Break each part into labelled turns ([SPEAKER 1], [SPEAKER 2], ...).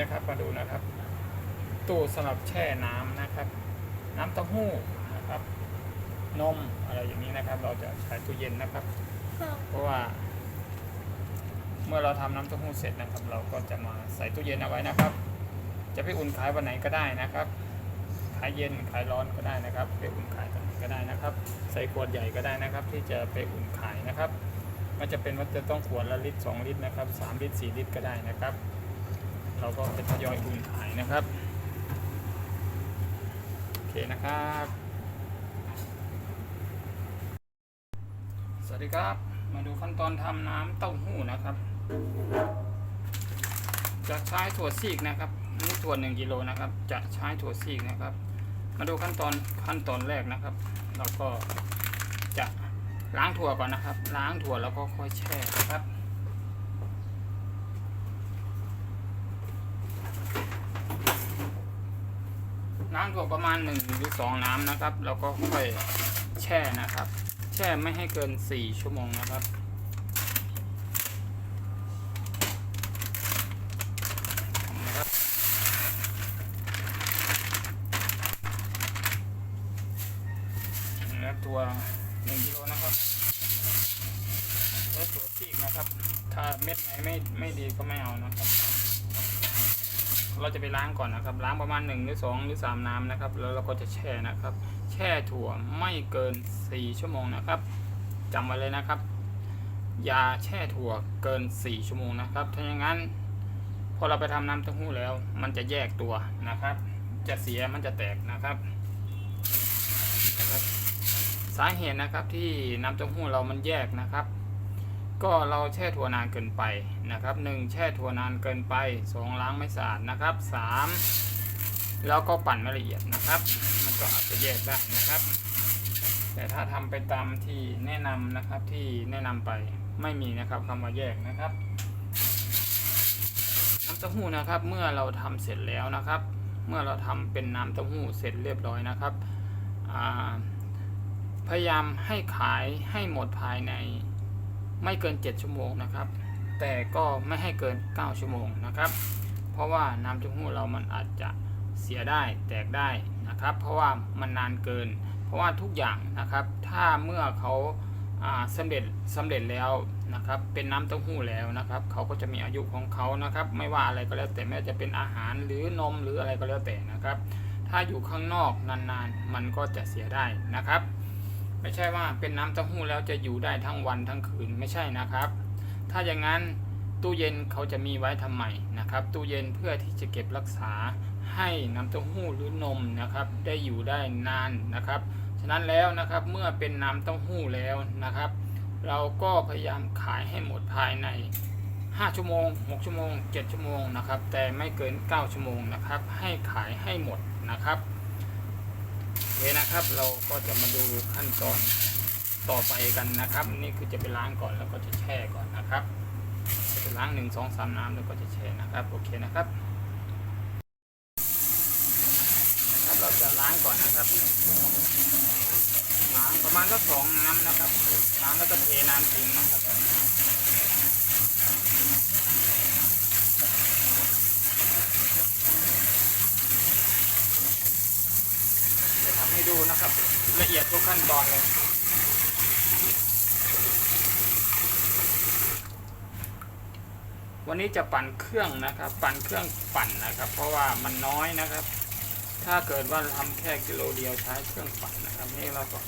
[SPEAKER 1] นะครับ มาดูนะครับตู้สำหรับแช่น้ำนะครับ น้ำเต้าหู้นะครับ นมอะไรอย่างนี้นะครับ เราจะใช้ตู้เย็นนะครับ เพราะว่า เมื่อเราทำน้ำเต้าหู้เสร็จนะครับ เราก็จะมาใส่ตู้เย็นเอาไว้นะครับ จะไปอุ่นขายวันไหนก็ได้นะครับ ขายเย็นขายร้อนก็ได้นะครับ ไปอุ่นขายกันก็ได้นะครับ ใส่ขวดใหญ่ก็ได้นะครับ ที่จะไปอุ่นขายนะครับ มันจะเป็นว่าจะต้องขวดละลิตร2ลิตรนะครับ3ลิตร4ลิตรก็ได้นะครับ เราก็จะทยอยอุ่นขายนะครับ โอเคนะครับ สวัสดีครับ มาดูขั้นตอนทำน้ำเต้าหู้นะครับ จะใช้ถั่วซีกนะครับนี่ถั่วหนึ่งกิโลนะครับ จะใช้ถั่วซีกนะครับ มาดูขั้นตอนขั้นตอนแรกนะครับ เราก็จะล้างถั่วก่อนนะครับ ล้างถั่วแล้วก็ค่อยแช่นะครับ ล้างถั่วประมาณ1หรือ2น้ำนะครับ แล้วก็ค่อยแช่นะครับ แช่ไม่ให้เกิน 4 ชั่วโมงนะครับแล้วตัวหนึ่งกิโลนะครับแล้วตัวซีกนะครับ ถ้าเม็ดไหนไม่ไม่ดีก็ไม่เอานะครับ เราจะไปล้างก่อนนะครับ ล้างประมาณ1หรือ2หรือ3น้ำนะครับ แล้วเราก็จะแช่นะครับ แช่ถั่วไม่เกิน 4 ชั่วโมงนะครับจำไว้เลยนะครับ อย่าแช่ถั่วเกิน 4 ชั่วโมงนะครับ ถ้าอย่างนั้นพอเราไปทำน้ำเต้าหู้แล้ว มันจะแยกตัวนะครับ จะเสียมันจะแตกนะครับนะครับ สาเหตุนะครับที่น้ำเต้าหู้เรามันแยกนะครับ ก็เราแช่ถั่วนานเกินไปนะครับหนึ่งแช่ถั่วนานเกินไปสองล้างไม่สะอาดนะครับสามแล้วก็ปั่นไม่ละเอียดนะครับ มันก็อาจจะแยกได้นะครับ แต่ถ้าทำไปตามที่แนะนำนะครับที่แนะนำไปไม่มีนะครับคำว่าแยกนะครับน้ำเต้าหู้นะครับเมื่อเราทำเสร็จแล้วนะครับ เมื่อเราทำเป็นน้ำเต้าหู้เสร็จเรียบร้อยนะครับพยายามให้ขายให้หมดภายใน ไม่เกิน 7 ชั่วโมงนะครับ แต่ก็ไม่ให้เกิน 9 ชั่วโมงนะครับ เพราะว่าน้ำเต้าหู้เรามันอาจจะเสียได้แตกได้นะครับ เพราะว่ามันนานเกิน เพราะว่าทุกอย่างนะครับ ถ้าเมื่อเขาอ่าสำเร็จสำเร็จแล้วนะครับ เป็นน้ำเต้าหู้แล้วนะครับ เขาก็จะมีอายุของเขานะครับ ไม่ว่าอะไรก็แล้วแต่ไม่ว่าจะเป็นอาหารหรือนมหรืออะไรก็แล้วแต่นะครับ ถ้าอยู่ข้างนอกนานๆ มันก็จะเสียได้นะครับ ไม่ใช่ว่าเป็นน้ำเต้าหู้แล้วจะอยู่ได้ทั้งวันทั้งคืนไม่ใช่นะครับ ถ้าอย่างนั้นตู้เย็นเขาจะมีไว้ทำไมนะครับ ตู้เย็นเพื่อที่จะเก็บรักษาให้น้ำเต้าหู้หรือนมนะครับ ได้อยู่ได้นานนะครับ ฉะนั้นแล้วนะครับเมื่อเป็นน้ำเต้าหู้แล้วนะครับ เราก็พยายามขายให้หมดภายใน 5 ชั่วโมง 6 ชั่วโมง 7 ชั่วโมงนะครับ แต่ไม่เกิน 9 ชั่วโมงนะครับ ให้ขายให้หมดนะครับ เคนะครับ เราก็จะมาดูขั้นตอนต่อไปกันนะครับ นี่คือจะไปล้างก่อนแล้วก็จะแช่ก่อนนะครับจะล้าง1 2 3น้ำแล้วก็จะแช่นะครับ โอเคนะครับนะครับ เราจะล้างก่อนนะครับ ล้างประมาณก็สองน้ำนะครับล้างแล้วก็เทน้ำทิ้งนะครับ จะทำให้ ดูนะครับ ละเอียดทุกขั้นตอนเลยวันนี้จะปั่นเครื่องนะครับ ปั่นเครื่องปั่นนะครับ เพราะว่ามันน้อยนะครับ ถ้าเกิดว่าทำแค่กิโลเดียวใช้เครื่องปั่นนะครับ นี่เราก็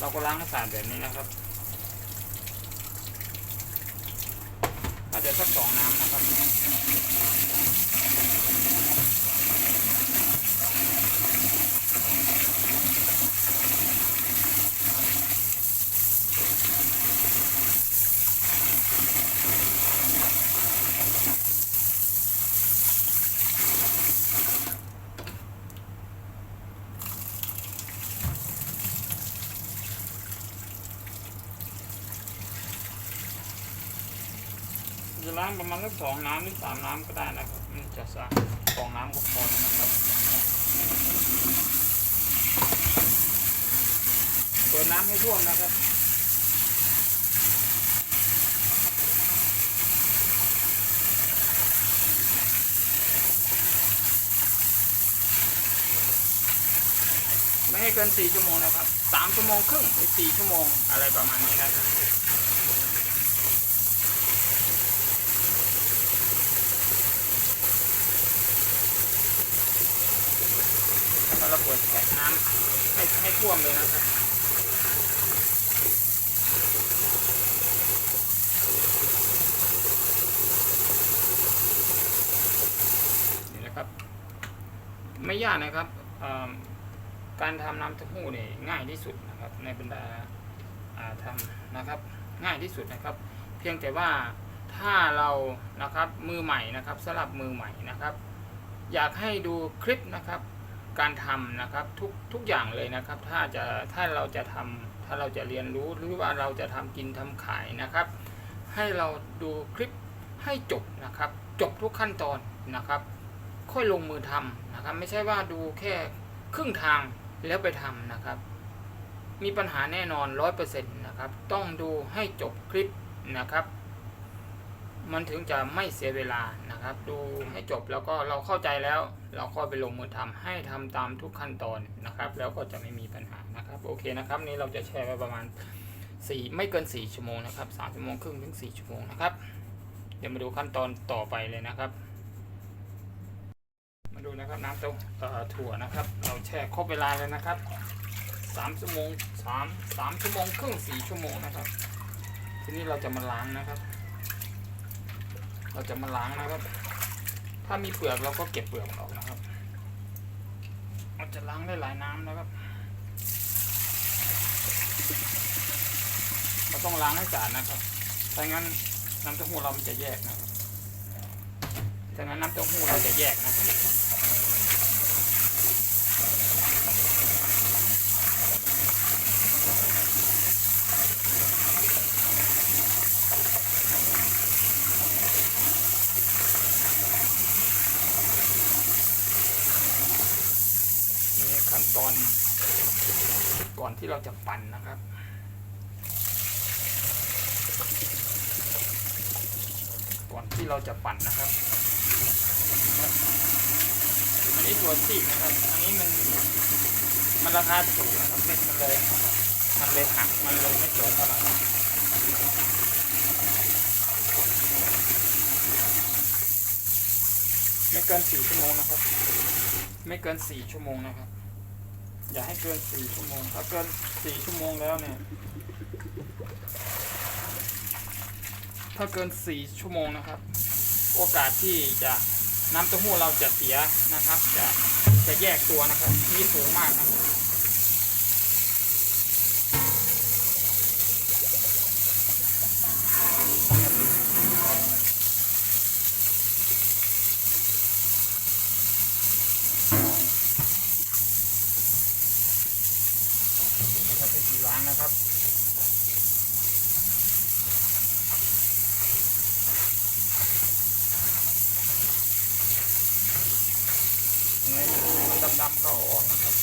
[SPEAKER 1] เราก็ล้างสะอาดแบบนี้นะครับน่าจะสักสองน้ำนะครับางประมาณสักสองน้ำหรือสามน้ำก็ได้นะครับมันจะสร้สองน้ำก็พอนะครับตัวน้ำให้ท่วมนะครับไม่ให้เกินสี่ชั่วโมงนะครับสามชั่วโมงครึ่งหรือสี่ชั่วโมงอะไรประมาณนี้นะครับ ให้ท่วมเลยนะครับนี่นะครับ ไม่ยากนะครับการทำน้ำเต้าหู้นี่ง่ายที่สุดนะครับ ในบรรดาาทำนะครับ ง่ายที่สุดนะครับ เพียงแต่ว่าถ้าเรานะครับมือใหม่นะครับสำหรับมือใหม่นะครับ อยากให้ดูคลิปนะครับ การทำนะครับทุกทุกอย่างเลยนะครับ ถ้าจะถ้าเราจะทำถ้าเราจะเรียนรู้หรือว่าเราจะทำกินทำขายนะครับ ให้เราดูคลิปให้จบนะครับ จบทุกขั้นตอนนะครับ ค่อยลงมือทำนะครับ ไม่ใช่ว่าดูแค่ครึ่งทางแล้วไปทำนะครับ มีปัญหาแน่นอนร้อยเปอร์เซ็นต์นะครับ ต้องดูให้จบคลิปนะครับ มันถึงจะไม่เสียเวลานะครับ ดูให้จบแล้วก็เราเข้าใจแล้ว เราค่อยไปลงมือทำให้ทำตามทุกขั้นตอนนะครับ แล้วก็จะไม่มีปัญหานะครับโอเคนะครับนี้เราจะแชร์ไว้ประมาณ 4 ไม่เกิน 4 ชั่วโมงนะครับ3ชั่วโมงครึ่งถึง 4 ชั่วโมงนะครับ เดี๋ยวมาดูขั้นตอนต่อไปเลยนะครับ มาดูนะครับน้ำเต้าถั่วนะครับ เราแช่ครบเวลาเลยนะครับสามชั่วโมงสามสามชั่วโมงครึ่งสี่ชั่วโมงนะครับ ทีนี้เราจะมาล้างนะครับ เราจะมาล้างนะครับ ถ้ามีเปลือกเราก็เก็บเปลือกออกนะครับเราจะล้างได้หลายน้ำนะครับเราต้องล้างให้สะอาดนะครับถ้างั้นน้ำเต้าหู้เรามันจะแยกนะครับถ้างั้นน้ำเต้าหู้เราจะแยกนะครับ นี่ขั้นตอนก่อน ที่เราจะปั่นนะครับ ก่อนที่เราจะปั่นนะครับอันนี้ตัวซีกนะครับ อันนี้มันมันราคาถูกนะครับเม็ดมันเลยมันเลยหักมันเลยไม่สวยเท่าไหร่ไม่เกินสี่ชั่วโมงนะครับ ไม่เกินสี่ชั่วโมงนะครับ อย่าให้เกินสี่ชั่วโมงถ้าเกินสี่ชั่วโมงแล้วเนี่ย ถ้าเกินสี่ชั่วโมงนะครับ โอกาสที่จะน้ำเต้าหู้เราจะเสียนะครับ จะจะแยกตัวนะครับมีสูงมากนะครับเราจะสีล้างนะครับ เนื้อมันดำๆก็เอาออกนะครับ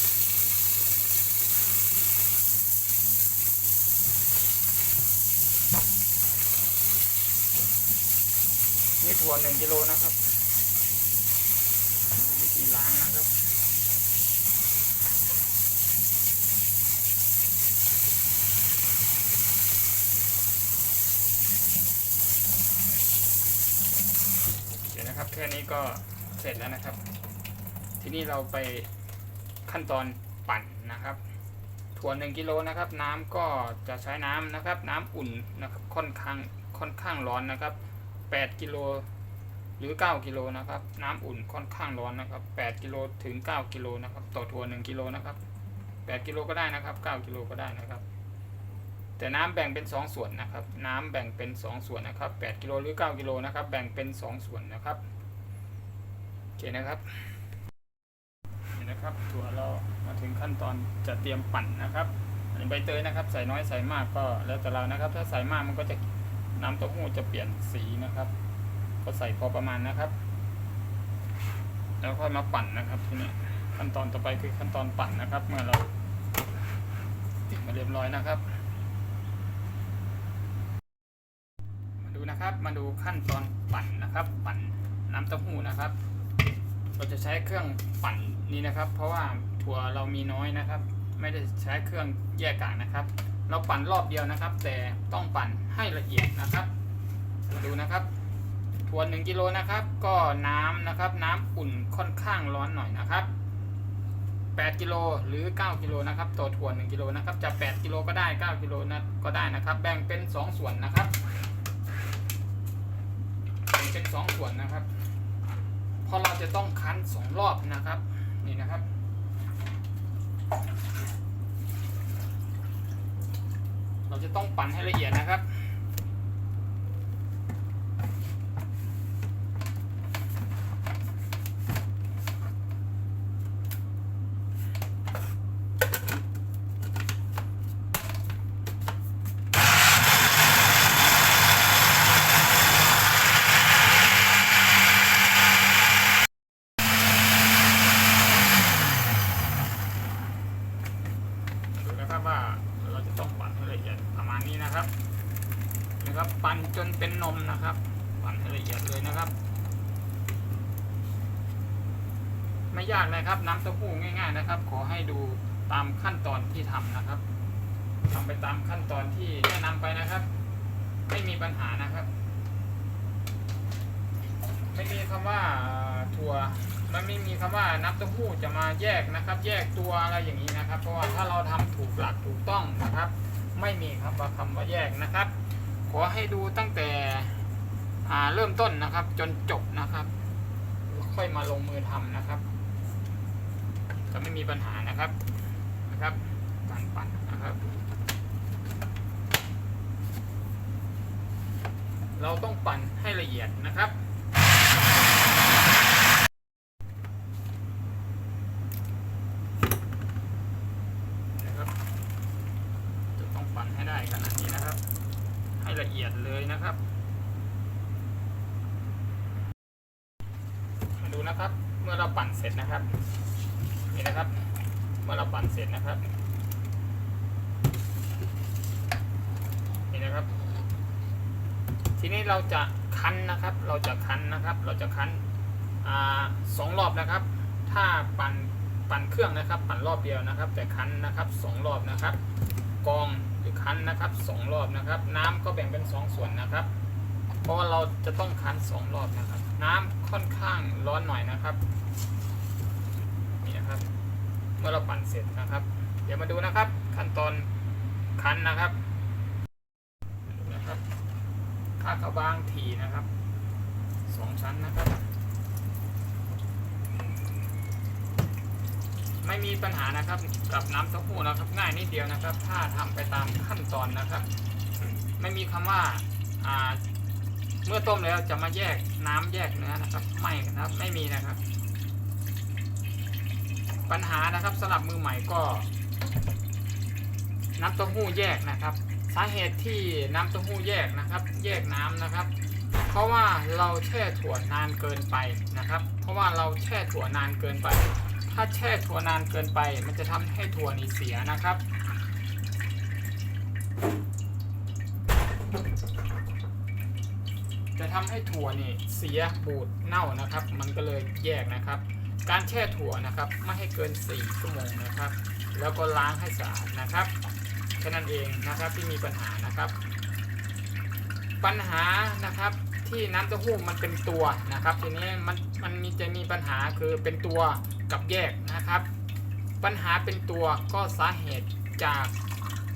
[SPEAKER 1] นี่ถั่วหนึ่งกิโลนะครับวิธีล้างนะครับเดี๋ยวนะครับแค่นี้ก็เสร็จแล้วนะครับ ทีนี้เราไปขั้นตอนปั่นนะครับถั่วหนึ่งกิโลนะครับ น้ำก็จะใช้น้ำนะครับ น้ำอุ่นนะครับค่อนข้างค่อนข้างร้อนนะครับ8กิโล หรือ 9 กิโลนะครับ น้ำอุ่นค่อนข้างร้อนนะครับ 8 กิโลถึง 9 กิโลนะครับ ต่อถั่ว1กิโลนะครับ 8 กิโลก็ได้นะครับ 9 กิโลก็ได้นะครับ แต่น้ำแบ่งเป็น 2 ส่วนนะครับ น้ำแบ่งเป็น 2 ส่วนนะครับ 8 กิโลหรือ 9 กิโลนะครับ แบ่งเป็น 2 ส่วนนะครับโอเคนะครับนี่นะครับ ถั่วเรามาถึงขั้นตอนจะเตรียมปั่นนะครับอันนี้ใบเตยนะครับ ใส่น้อยใส่มากก็แล้วแต่เรานะครับ ถ้าใส่มากมันก็จะน้ำเต้าหู้จะเปลี่ยนสีนะครับ ก็ใส่พอประมาณนะครับ แล้วค่อยมาปั่นนะครับทีนี้ขั้นตอนต่อไปคือขั้นตอนปั่นนะครับ เมื่อเราติดมาเรียบร้อยนะครับ มาดูนะครับมาดูขั้นตอนปั่นนะครับ ปั่นน้ำเต้าหู้นะครับ เราจะใช้เครื่องปั่นนี้นะครับ เพราะว่าถั่วเรามีน้อยนะครับ ไม่ได้ใช้เครื่องแยกกากนะครับ เราปั่นรอบเดียวนะครับ แต่ต้องปั่นให้ละเอียดนะครับ มาดูนะครับ ถั่วหนึ่งกิโลนะครับ ก็น้ำนะครับ น้ำอุ่นค่อนข้างร้อนหน่อยนะครับ8กิโลหรือ 9กิโลนะครับต่อถั่ว1กิโลนะครับจะ 8กิโลก็ได้ 9กิโลนะก็ได้นะครับ แบ่งเป็น 2 ส่วนนะครับแบ่งเป็น 2 ส่วนนะครับเพราะเราจะต้องคั้น 2 รอบนะครับนี่นะครับเราจะต้องปั่นให้ละเอียดนะครับ ดูนะครับว่าเราจะต้องปั่นให้ละเอียดประมาณนี้นะครับนะครับ ปั่นจนเป็นนมนะครับ ปั่นให้ละเอียดเลยนะครับ ไม่ยาก นะครับ น้ำเต้าหู้ง่าย ๆนะครับ ขอให้ดูตามขั้นตอนที่ทำนะครับทำไปตามขั้นตอนที่แนะนำไปนะครับ ไม่มีปัญหานะครับ ไม่มีคำว่าถั่วมันไม่มีคำว่าน้ำเต้าหู้จะมาแยกนะครับ แยกตัวอะไรอย่างนี้นะครับ เพราะว่าถ้าเราทำถูกหลักถูกต้องนะครับ ไม่มีครับว่าคำว่าแยกนะครับ ขอให้ดูตั้งแต่เริ่มต้นนะครับ จนจบนะครับ ค่อยมาลงมือทำนะครับ จะไม่มีปัญหานะครับนะครับการปั่นนะครับ เราต้องปั่นให้ละเอียดนะครับนะครับ จะต้องปั่นให้ได้ขนาดนี้นะครับ ให้ละเอียดเลยนะครับมาดูนะครับ เมื่อเราปั่นเสร็จนะครับ นี่นะครับเมื่อเราปั่นเสร็จนะครับนี่นะครับ ทีนี้เราจะคั้นนะครับ เราจะคั้นนะครับ เราจะคั้นอสองรอบนะครับ ถ้าปั่นปั่นเครื่องนะครับ ปั่นรอบเดียวนะครับ แต่คั้นนะครับสองรอบนะครับ กองหรือคั้นนะครับสองรอบนะครับ น้ำก็แบ่งเป็นสองส่วนนะครับ เพราะว่าเราจะต้องคั้นสองรอบนะครับ น้ำค่อนข้างร้อนหน่อยนะครับ มื่อเราปั่นเสร็จนะครับ เดี๋ยวมาดูนะครับ ขั้นตอนคั้นนะครับดูนะครับถ้าเขาบางทีนะครับสองชั้นนะครับ ไม่มีปัญหานะครับกับน้ำเต้าหู้นะครับ ง่ายนิดเดียวนะครับ ถ้าทำไปตามขั้นตอนนะครับ ไม่มีคำว่าอ่าเมื่อต้มแล้วจะมาแยกน้ำแยกเนื้อนะครับ ไม่นะครับไม่มีนะครับ ปัญหานะครับสำหรับมือใหม่ก็น้ำเต้าหู้แยกนะครับ สาเหตุที่น้ำเต้าหู้แยกนะครับ แยกน้ำนะครับ เพราะว่าเราแช่ถั่วนานเกินไปนะครับ เพราะว่าเราแช่ถั่วนานเกินไป ถ้าแช่ถั่วนานเกินไป มันจะทำให้ถั่วนี่เสียนะครับจะทำให้ถั่วนี่เสียบูดเน่านะครับ มันก็เลยแยกนะครับ การแช่ถั่วนะครับไม่ให้เกิน 4 ชั่วโมงนะครับ แล้วก็ล้างให้สะอาดนะครับแค่นั้นเองนะครับที่มีปัญหานะครับ ปัญหานะครับที่น้ำเต้าหู้มันเป็นตัวนะครับ ทีนี้มันมันมีจะมีปัญหาคือเป็นตัวกับแยกนะครับ ปัญหาเป็นตัวก็สาเหตุจาก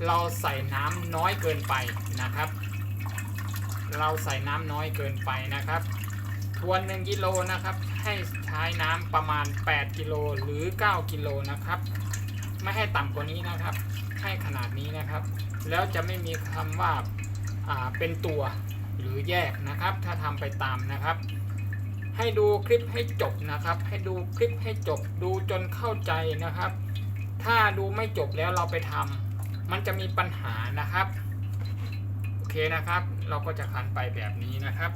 [SPEAKER 1] เราใส่น้ำน้อยเกินไปนะครับ เราใส่น้ำน้อยเกินไปนะครับ ทวน 1 กิโลนะครับ ให้ใช้น้ำประมาณ 8 กิโลหรือ 9 กิโลนะครับ ไม่ให้ต่ำกว่านี้นะครับ ให้ขนาดนี้นะครับ แล้วจะไม่มีคำว่าาเป็นตัวหรือแยกนะครับ ถ้าทำไปตามนะครับ ให้ดูคลิปให้จบนะครับ ให้ดูคลิปให้จบดูจนเข้าใจนะครับ ถ้าดูไม่จบแล้วเราไปทำมันจะมีปัญหานะครับ โอเคนะครับ เราก็จะคันไปแบบนี้นะครับ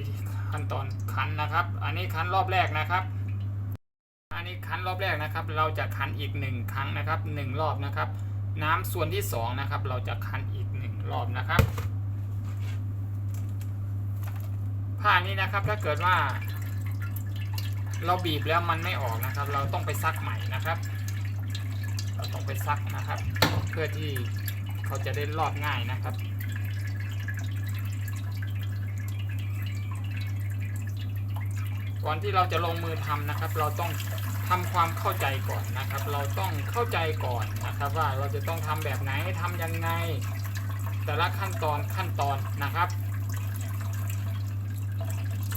[SPEAKER 1] วิธีขั้นตอนคันนะครับ อันนี้คันรอบแรกนะครับ อันนี้คันรอบแรกนะครับ เราจะคันอีกหนึ่งครั้งนะครับหนึ่งรอบนะครับ น้ำส่วนที่สองนะครับ เราจะคันอีกหนึ่งรอบนะครับผ้านี้นะครับถ้าเกิดว่า เราบีบแล้วมันไม่ออกนะครับ เราต้องไปซักใหม่นะครับ เราต้องไปซักนะครับ เพื่อที่เขาจะได้รอดง่ายนะครับ ก่อนที่เราจะลงมือทำนะครับ เราต้องทำความเข้าใจก่อนนะครับ เราต้องเข้าใจก่อนนะครับ ว่าเราจะต้องทำแบบไหนทำยังไง แต่ละขั้นตอนขั้นตอนนะครับ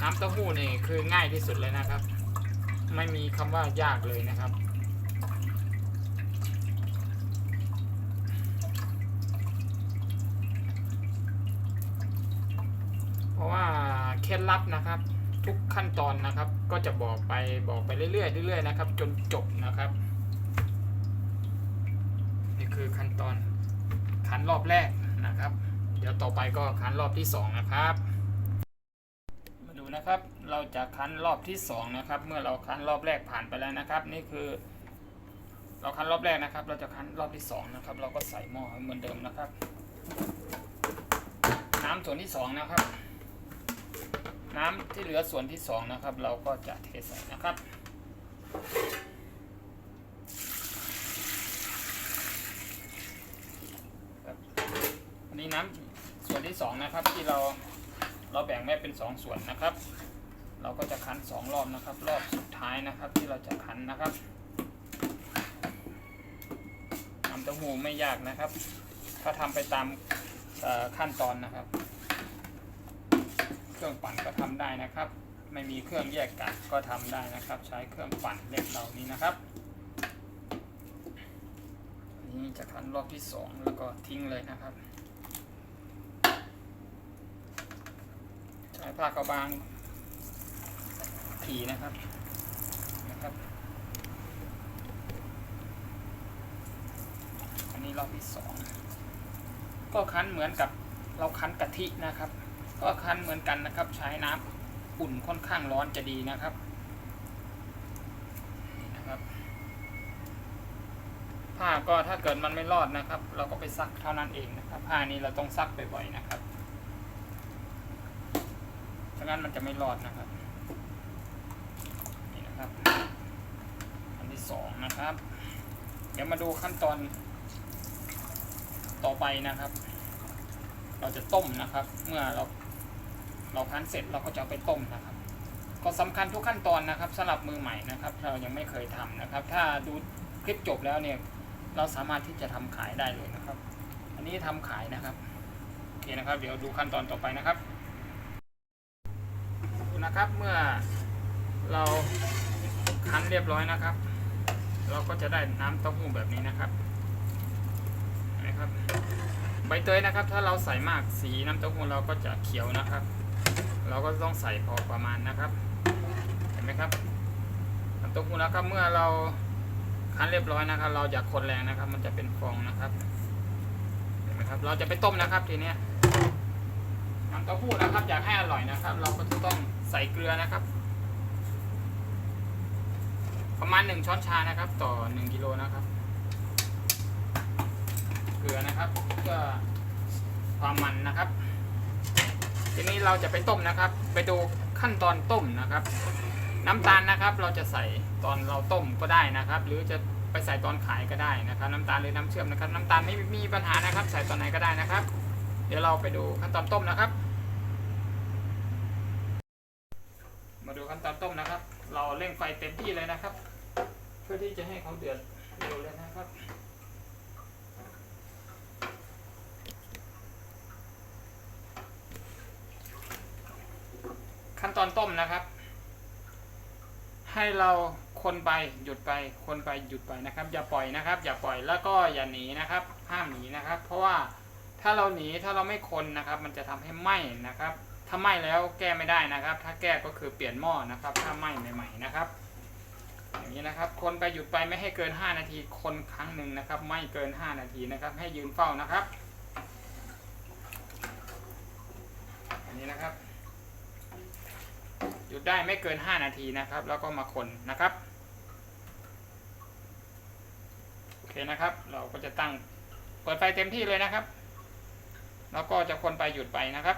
[SPEAKER 1] น้ำเต้าหู้นี่คือง่ายที่สุดเลยนะครับ ไม่มีคำว่ายากเลยนะครับเพราะว่าเคล็ดลับนะครับ ทุกขั้นตอนนะครับ ก็จะบอกไปบอกไปเรื่อยๆเรื่อยๆนะครับ จนจบนะครับ นี่คือขั้นตอนขันรอบแรกนะครับ เดี๋ยวต่อไปก็ขันรอบที่สองนะครับ มาดูนะครับเราจะคันรอบที่สองนะครับ เมื่อเราคันรอบแรกผ่านไปแล้วนะครับ นี่คือ เราคันรอบแรกนะครับ เราจะคันรอบที่สองนะครับ เราก็ใส่หม้อเหมือนเดิมนะครับ น้ำส่วนที่สองนะครับ น้ำที่เหลือส่วนที่สองนะครับ เราก็จะเทใส่นะครับอันนี้น้ำส่วนที่สองนะครับที่เราเราแบ่งไว้เป็นสองส่วนนะครับ เราก็จะคั้นสองรอบนะครับ รอบสุดท้ายนะครับที่เราจะคั้นนะครับทำเต้าหู้ไม่ยากนะครับ ถ้าทำไปตามขั้นตอนนะครับ รื่องปั่นก็ทำได้นะครับ ไม่มีเครื่องแยกกากก็ทำได้นะครับ ใช้เครื่องปั่นเล็กเหล่านี้นะครับอันนี้จะคั้นรอบที่สองแล้วก็ทิ้งเลยนะครับ ใช้ผ้ากระบางผีนะครับนะครับอันนี้รอบที่สองก็คั้นเหมือนกับเราคั้นกะทินะครับ ก็คั้นเหมือนกันนะครับ ใช้น้ำอุ่นค่อนข้างร้อนจะดีนะครับนี่นะครับ ผ้าก็ถ้าเกิดมันไม่รอดนะครับ เราก็ไปซักเท่านั้นเองนะครับ ผ้านี้เราต้องซักบ่อยๆนะครับถ้างั้นมันจะไม่รอดนะครับนี่นะครับ อันที่สองนะครับ เดี๋ยวมาดูขั้นตอนต่อไปนะครับ เราจะต้มนะครับ เมื่อเรา เราคั้นเสร็จเราก็จะเอาไปต้มนะครับ ก็สำคัญทุกขั้นตอนนะครับสำหรับมือใหม่นะครับ เรายังไม่เคยทำนะครับ ถ้าดูคลิปจบแล้วเนี่ยเราสามารถที่จะทำขายได้เลยนะครับ อันนี้ทำขายนะครับโอเคนะครับ เดี๋ยวดูขั้นตอนต่อไปนะครับดูนะครับเมื่อเราคั้นเรียบร้อยนะครับ เราก็จะได้น้ำเต้าหู้แบบนี้นะครับเห็นะครับ ใบเตยนะครับ ถ้าเราใส่มากสีน้ำเต้าหู้เราก็จะเขียวนะครับ เราก็ต้องใส่พอประมาณนะครับ เห็นไหมครับน้ำเต้าหู้นะครับ เมื่อเราคั้นเรียบร้อยนะครับ เราอย่าคนแรงนะครับ มันจะเป็นฟองนะครับ เห็นไหมครับ เราจะไปต้มนะครับทีเนี้ยน้ำเต้าหู้นะครับอยากให้อร่อยนะครับ เราก็จะต้องใส่เกลือนะครับ ประมาณหนึ่งช้อนชานะครับ ต่อหนึ่งกิโลนะครับ เกลือนะครับเพื่อความมันนะครับ ทีนี้เราจะไปต้มนะครับ ไปดูขั้นตอนต้มนะครับ น้ำตาลนะครับ เราจะใส่ตอนเราต้มก็ได้นะครับ หรือจะไปใส่ตอนขายก็ได้นะครับ น้ำตาลหรือน้ำเชื่อมนะครับ น้ำตาลไม่มีปัญหานะครับ ใส่ตอนไหนก็ได้นะครับ เดี๋ยวเราไปดูขั้นตอนต้มนะครับ มาดูขั้นตอนต้มนะครับ เราเร่งไฟเต็มที่เลยนะครับ เพื่อที่จะให้เขาเดือดเร็วเลยนะครับ ขั้นตอนต้มนะครับ ให้เราคนไปหยุดไปคนไปหยุดไปนะครับ อย่าปล่อยนะครับ อย่าปล่อยแล้วก็อย่าหนีนะครับห้ามหนีนะครับ เพราะว่าถ้าเราหนีถ้าเราไม่คนนะครับ มันจะทำให้ไหม้นะครับถ้าไหม้แล้วแก้ไม่ได้นะครับ ถ้าแก้ก็คือเปลี่ยนหม้อนะครับ ถ้าไหม้ใหม่ ๆนะครับ อย่างนี้นะครับ คนไปหยุดไปไม่ให้เกิน 5 นาที คนครั้งหนึ่งนะครับ ไม่เกิน 5 นาทีนะครับ ให้ยืนเฝ้านะครับ อันนี้นะครับ ยุดได้ไม่เกิน 5 นาทีนะครับ แล้วก็มาคนนะครับโอเคนะครับ เราก็จะตั้งเปิดไฟเต็มที่เลยนะครับ แล้วก็จะคนไปหยุดไปนะครับ